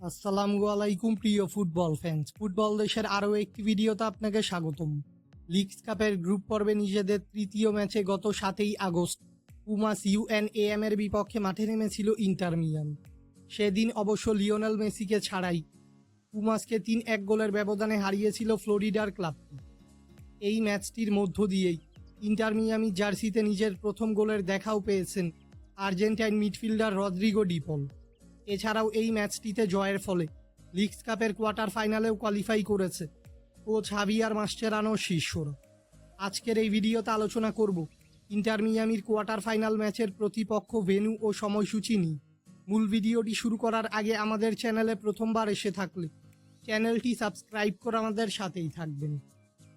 আসসালামু আলাইকুম, প্রিয় ফুটবল ফ্যান্স ফুটবল দেশের আরও একটি ভিডিওতে আপনাকে স্বাগতম। লিগস কাপের গ্রুপ পর্বে নিজেদের তৃতীয় ম্যাচে গত সাতই আগস্ট পুমাস ইউএনএএম এর বিপক্ষে মাঠে নেমেছিল ইন্টার মিয়ান সেদিন অবশ্য লিওনেল মেসিকে ছাড়াই পুমাসকে তিন এক গোলের ব্যবধানে হারিয়েছিল ফ্লোরিডার ক্লাবটি। এই ম্যাচটির মধ্য দিয়েই ইন্টার মিয়ামি জার্সিতে নিজের প্রথম গোলের দেখাও পেয়েছেন আর্জেন্টাইন মিডফিল্ডার রদ্রিগো ডিপল। এছাড়াও এই ম্যাচটিতে জয়ের ফলে লিগস কাপের কোয়ার্টার ফাইনালেও কোয়ালিফাই করেছে। কোচ হাভিয়ার মাস্টেরানো শিষ্যরা আজকের এই ভিডিওতে আলোচনা করব ইন্টার মিয়ামির কোয়ার্টার ফাইনাল ম্যাচের প্রতিপক্ষ ভেন্যু ও সময়সূচি নিয়ে। মূল ভিডিওটি শুরু করার আগে আমাদের চ্যানেলে প্রথমবার এসে থাকলে চ্যানেলটি সাবস্ক্রাইব করে আমাদের সাথেই থাকবেন।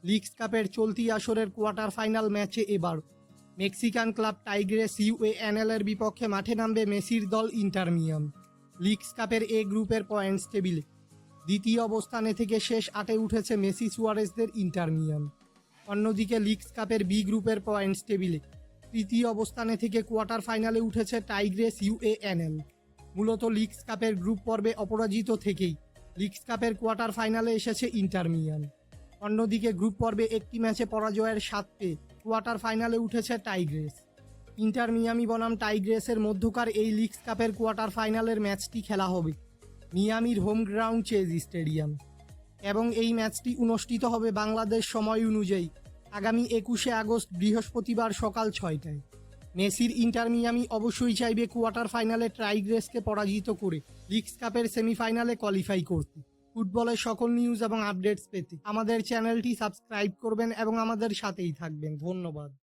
লিগস কাপের চলতি আসরের কোয়ার্টার ফাইনাল ম্যাচে এবার মেক্সিকান ক্লাব টাইগ্রেস ইউএএনএল এর বিপক্ষে মাঠে নামবে মেসির দল ইন্টার মিয়ামি। লিগস কাপের এ গ্রুপের পয়েন্টস টেবিলে দ্বিতীয় অবস্থানে থেকে শেষ আটে উঠেছে মেসি সুয়ারেসদের ইন্টার মিয়ামি অন্যদিকে লিগস কাপের বি গ্রুপের পয়েন্টস টেবিলে তৃতীয় অবস্থানে থেকে কোয়ার্টার ফাইনালে উঠেছে টাইগ্রেস ইউএএনএল মূলত লিগস কাপের গ্রুপ পর্বে অপরাজিত থেকেই লিগস কাপের কোয়ার্টার ফাইনালে এসেছে ইন্টার মিয়ামি অন্যদিকে গ্রুপ পর্বে একটি ম্যাচে পরাজয়ের সাত পেয়ে কোয়ার্টার ফাইনালে উঠেছে টাইগ্রেস ইন্টার মিয়ামি বনাম টাইগ্রেসের মধ্যকার এই লিগস কাপের কোয়ার্টার ফাইনালের ম্যাচটি খেলা হবে। মিয়ামির হোম গ্রাউন্ড চেজ স্টেডিয়াম। এবং এই ম্যাচটি অনুষ্ঠিত হবে বাংলাদেশ সময় অনুযায়ী আগামী একুশে আগস্ট বৃহস্পতিবার সকাল ছয়টায়। মেসির ইন্টার মিয়ামি অবশ্যই চাইবে কোয়ার্টার ফাইনালে ট্রাইগ্রেসকে পরাজিত করে লিগস কাপের সেমিফাইনালে কোয়ালিফাই করতে। ফুটবলের সকল নিউজ এবং আপডেটস পেতে আমাদের চ্যানেলটি সাবস্ক্রাইব করবেন এবং আমাদের সাথেই থাকবেন। ধন্যবাদ।